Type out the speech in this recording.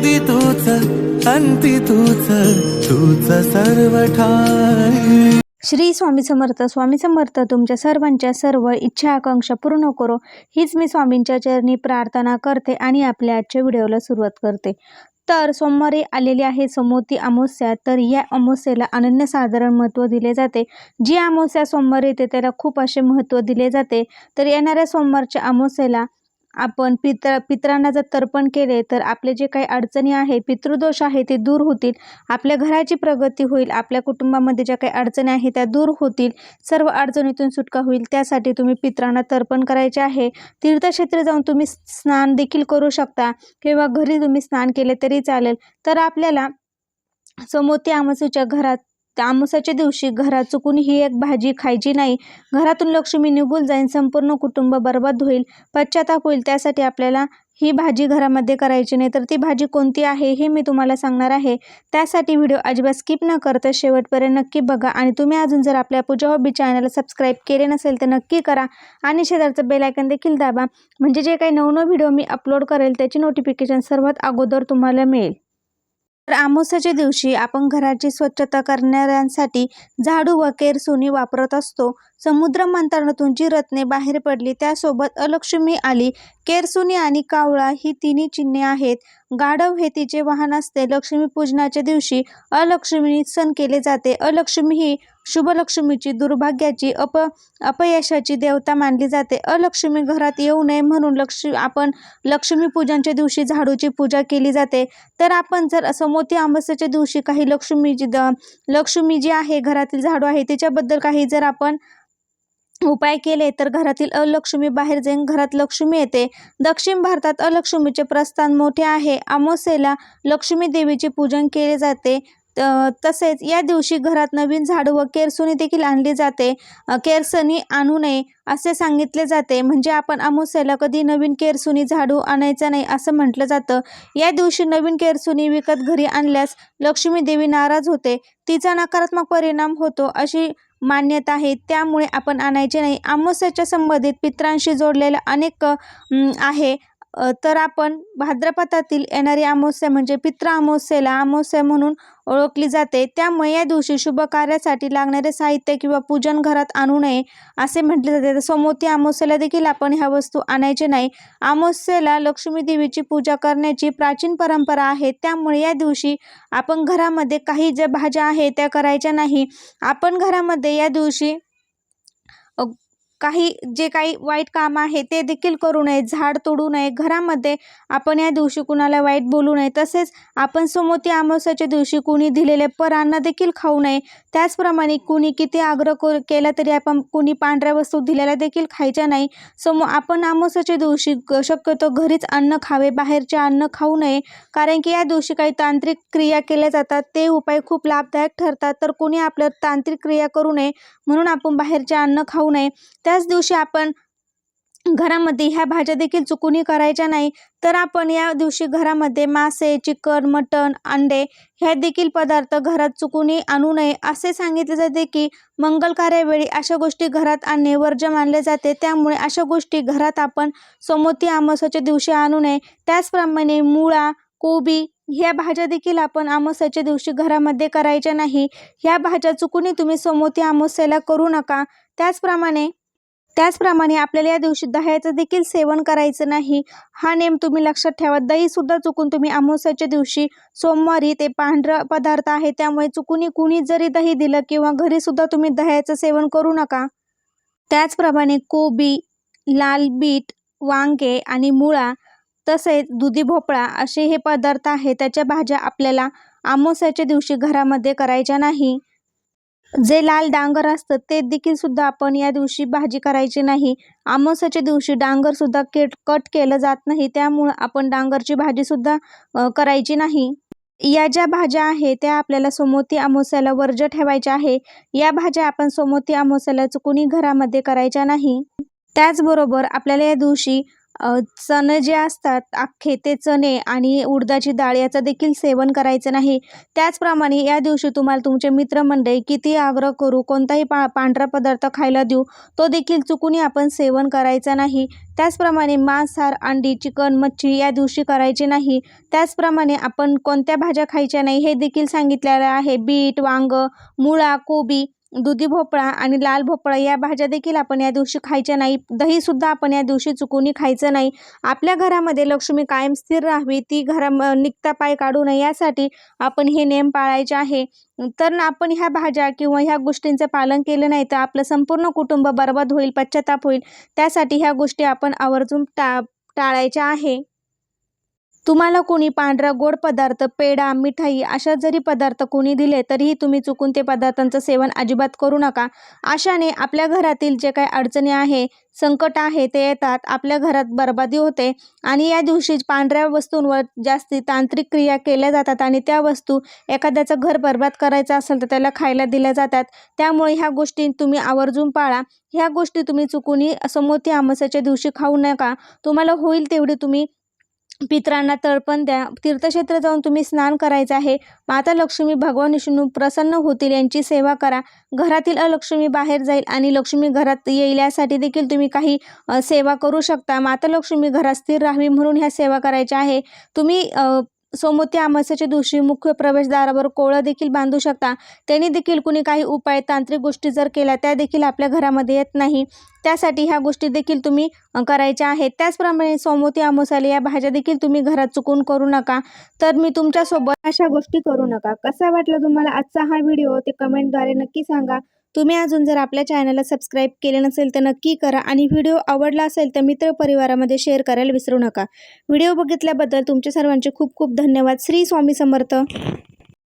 आधी तूच अंती तूच तूच सर्व ठाई श्री स्वामी समर्थ स्वामी समर्थ तुमच्या सर्वांच्या सर्व इच्छा आकांक्षा पूर्ण करो. हीच मी स्वामींच्या चरणी प्रार्थना करते आणि आपल्या आजच्या व्हिडिओला सुरुवात करते. तर सोमवारी आलेली आहे समोती अमावस्या तर या अमावस्येला अनन्यसाधारण महत्त्व दिले जाते. जी अमावस्या सोमवारी येते त्याला खूप असे महत्त्व दिले जाते. तर येणाऱ्या सोमवारच्या अमावस्येला आपण पित्र पित्रांना जर तर्पण केले तर आपले जे काही अडचणी आहे पितृदोष आहे ते दूर होतील. आपल्या घराची प्रगती होईल आपल्या कुटुंबामध्ये ज्या काही अडचणी आहेत त्या दूर होतील. सर्व अडचणीतून सुटका होईल त्यासाठी तुम्ही पित्रांना तर्पण करायचे आहे. तीर्थक्षेत्र जाऊन तुम्ही स्नान देखील करू शकता. किंवा घरी तुम्ही स्नान केले तरी चालेल. तर आपल्याला समोती आमसूच्या घरात अमावस्याच्या दिवशी घरात चुकून ही एक भाजी खायची नाही. घरातून लक्ष्मी निघून जाईन संपूर्ण कुटुंब बरबाद होईल पश्चाताप होईल. त्यासाठी आपल्याला ही भाजी घरामध्ये करायची नाही. तर ती भाजी कोणती आहे हे मी तुम्हाला सांगणार आहे. त्यासाठी व्हिडिओ अजिबात स्किप न करता शेवटपर्यंत नक्की बघा. आणि तुम्ही अजून जर आपल्या पूजा हॉबी चॅनलला सबस्क्राईब केले नसेल तर नक्की करा. आणि शेजारचं बेल आयकन देखील दाबा. म्हणजे जे काही नवनव व्हिडिओ मी अपलोड करेल त्याची नोटिफिकेशन सर्वात अगोदर तुम्हाला मिळेल. तर अमावस्याच्या दिवशी आपण घराची स्वच्छता करणाऱ्यांसाठी झाडू व केरसुनी वापरत असतो. समुद्र मंथनातून जी रत्ने बाहेर पडली त्यासोबत अलक्ष्मी आली केरसुनी आणि कावळा ही तिन्ही चिन्हे आहेत. गाढव हे तिचे वाहन असते. लक्ष्मीपूजनाच्या दिवशी अलक्ष्मी सण केले जाते. अलक्ष्मी ही शुभलक्ष्मीची दुर्भाग्याची अप अपयशाची देवता मानली जाते. अलक्ष्मी घरात येऊ नये म्हणून लक्ष्मी आपण लक्ष्मीपूजनच्या दिवशी झाडूची पूजा केली जाते. तर आपण जर समोती अमावस्येच्या दिवशी काही लक्ष्मीची द लक्ष्मी जी आहे घरातील झाडू आहे तिच्याबद्दल काही जर आपण उपाय केले तर घरातील अलक्ष्मी बाहेर जाईन घरात लक्ष्मी येते. दक्षिण भारतात अलक्ष्मीचे प्रस्थान मोठे आहे. अमावस्येला लक्ष्मी देवीचे पूजन केले जाते. त- तसेच या दिवशी घरात नवीन झाडू व केरसुनी देखील आणली जाते. अ, आणू नये असे सांगितले जाते. म्हणजे आपण अमावस्येला कधी नवीन केरसुनी झाडू आणायचं नाही असं म्हटलं जातं. या दिवशी नवीन केरसुनी विकत घरी आणल्यास लक्ष्मी देवी नाराज होते. तिचा नकारात्मक परिणाम होतो अशी मान्यता आहे. त्यामुळे आपण आणायचे नाही. अमावस्याच्या संबंधित पित्रांशी जोडलेलं अनेक आहे. तर आपण भाद्रपदातील येणारी अमावस्या म्हणजे पित्र अमावस्येला अमावस्या म्हणून ओळखली जाते. त्यामुळे या दिवशी शुभ कार्यासाठी लागणारे साहित्य किंवा पूजन घरात आणू नये असे म्हटले जाते. तर समोती अमावस्येला देखील आपण ह्या वस्तू आणायचे नाही. अमावस्येला लक्ष्मी देवीची पूजा करण्याची प्राचीन परंपरा आहे. त्यामुळे या दिवशी आपण घरामध्ये काही ज्या भाज्या आहेत त्या करायच्या नाही. आपण घरामध्ये या दिवशी काही जे काही वाईट काम आहे ते देखील करू नये झाड तोडू नये घरामध्ये आपण या दिवशी कुणाला वाईट बोलू नये तसेच आपण समोती अमावस्याच्या दिवशी कुणी दिलेले परांना देखील खाऊ नये. त्याचप्रमाणे कुणी किती आग्रह कर केला तरी आपण कुणी पांढऱ्या वस्तू दिलेल्या देखील खायच्या नाही. समो आपण अमावस्याच्या दिवशी शक्यतो घरीच अन्न खावे बाहेरचे अन्न खाऊ नये. कारण की या दिवशी काही तांत्रिक क्रिया केल्या जातात ते उपाय खूप लाभदायक ठरतात. तर कुणी आपल्या तांत्रिक क्रिया करू नये म्हणून आपण बाहेरचे अन्न खाऊ नये. त्याच दिवशी आपण घरामध्ये ह्या भाज्या देखील चुकूनही करायच्या नाही तर आपण या दिवशी घरामध्ये मासे चिकन मटण अंडे ह्या देखील पदार्थ घरात चुकूनही आणू नये असे सांगितले जाते की मंगल कार्यावेळी अशा गोष्टी घरात आणणे वर्ज्य मानले जाते. त्यामुळे अशा गोष्टी घरात आपण समोती अमावस्याच्या दिवशी आणू नये. त्याचप्रमाणे मुळा कोबी ह्या भाज्या देखील आपण अमावस्याच्या दिवशी घरामध्ये करायच्या नाही. ह्या भाज्या चुकूनही तुम्ही समोती आमोस्याला करू नका. त्याचप्रमाणे त्याचप्रमाणे आपल्याला या दिवशी दह्याचं देखील सेवन करायचं नाही. हा नेम तुम्ही लक्षात ठेवा. दहीसुद्धा चुकून तुम्ही अमावस्याच्या दिवशी सोमवारी ते पांढरं पदार्थ आहे त्यामुळे चुकूनही कुणी जरी दही दिलं किंवा घरीसुद्धा तुम्ही दह्याचं सेवन करू नका. त्याचप्रमाणे कोबी लाल बीट वांगे आणि मुळा तसेच दुधी भोपळा असे हे पदार्थ आहे त्याच्या भाज्या आपल्याला अमावस्याच्या दिवशी घरामध्ये करायच्या नाही. जे लाल डांगर असतं ते देखील सुद्धा आपण या दिवशी भाजी करायची नाही. अमावस्याच्या दिवशी डांगर सुद्धा केट कट केलं जात नाही. त्यामुळं आपण डांगरची भाजी सुद्धा करायची नाही. या ज्या भाज्या आहे त्या आपल्याला सोमोती आमोस्याला वर्ज ठेवायच्या आहे. या भाज्या आपण सोमोती आमोस्याला चुकूनही घरामध्ये करायच्या नाही. त्याचबरोबर आपल्याला या दिवशी चणे जे असतात अख्खे ते चणे आणि उडदाची डाळ याचं देखील सेवन करायचं नाही. त्याचप्रमाणे या दिवशी तुम्हाला तुमचे मित्रमंडळी किती आग्रह करू कोणताही पा पांढरा पदार्थ खायला देऊ तो देखील चुकूनही आपण सेवन करायचा नाही. त्याचप्रमाणे मांसाहार अंडी चिकन मच्छी या दिवशी करायचे नाही. त्याचप्रमाणे आपण कोणत्या भाज्या खायच्या नाही हे देखील सांगितलेलं आहे. बीट वांग मुळा कोबी दुधी भोपळा आणि लाल भोपळा या भाज्या देखील आपण या दिवशी खायच्या नाही. दहीसुद्धा आपण या दिवशी चुकूनही खायचं नाही. आपल्या घरामध्ये लक्ष्मी कायम स्थिर राहावी ती घरा निघता पाय काढू नये यासाठी आपण हे नियम पाळायचे आहे. तर आपण ह्या भाज्या किंवा ह्या गोष्टींचं पालन केलं नाही तर आपलं संपूर्ण कुटुंब बरबाद होईल पश्चाताप होईल. त्यासाठी ह्या गोष्टी आपण आवर्जून टा टाळायच्या आहे. तुम्हाला कोणी पांढरा गोड पदार्थ पेढा मिठाई अशा जरी पदार्थ कोणी दिले तरीही तुम्ही चुकून ते पदार्थांचं सेवन अजिबात करू नका. अशाने आपल्या घरातील जे काही अडचणी आहे संकट आहे ते येतात आपल्या घरात बरबादी होते आणि या दिवशी पांढऱ्या वस्तूंवर जास्ती तांत्रिक क्रिया केल्या जातात आणि त्या वस्तू एखाद्याचं घर बरबाद करायचं असेल तर त्याला खायला दिल्या जातात. त्यामुळे ह्या गोष्टी तुम्ही आवर्जून पाळा. ह्या गोष्टी तुम्ही चुकूनही समोती अमास्याच्या दिवशी खाऊ नका. तुम्हाला होईल तेवढी तुम्ही पितरांना तळपण द्या. तीर्थक्षेत्र जाऊन तुम्ही स्नान करायचं आहे. माता लक्ष्मी भगवान विष्णू प्रसन्न होतील यांची सेवा करा. घरातील अलक्ष्मी बाहेर जाईल आणि लक्ष्मी घरात येईल यासाठी देखील तुम्ही काही सेवा करू शकता. माता लक्ष्मी घरात स्थिर राहावी म्हणून ह्या सेवा करायच्या आहे. तुम्ही अ, सोमवती अमास्याच्या दिवशी मुख्य प्रवेशद्वारावर कोळं देखील बांधू शकता. त्यांनी देखील कुणी काही उपाय तांत्रिक गोष्टी जर केल्या त्या देखील आपल्या घरामध्ये येत नाही. त्यासाठी ह्या गोष्टी देखील तुम्ही करायच्या आहेत. त्याचप्रमाणे सोमवती आमोसाले या भाज्या देखील तुम्ही घरात चुकून करू नका. तर मी तुमच्यासोबत अशा गोष्टी करू नका. कसा वाटला तुम्हाला आजचा हा व्हिडिओ? ते कमेंटद्वारे नक्की सांगा. तुम्ही अजून जर आपल्या चॅनलला सबस्क्राईब केले नसेल तर नक्की करा आणि व्हिडिओ आवडला असेल तर मित्रपरिवारामध्ये शेअर करायला विसरू नका. व्हिडिओ बघितल्याबद्दल तुमच्या सर्वांचे खूप खूप धन्यवाद. श्री स्वामी समर्थ.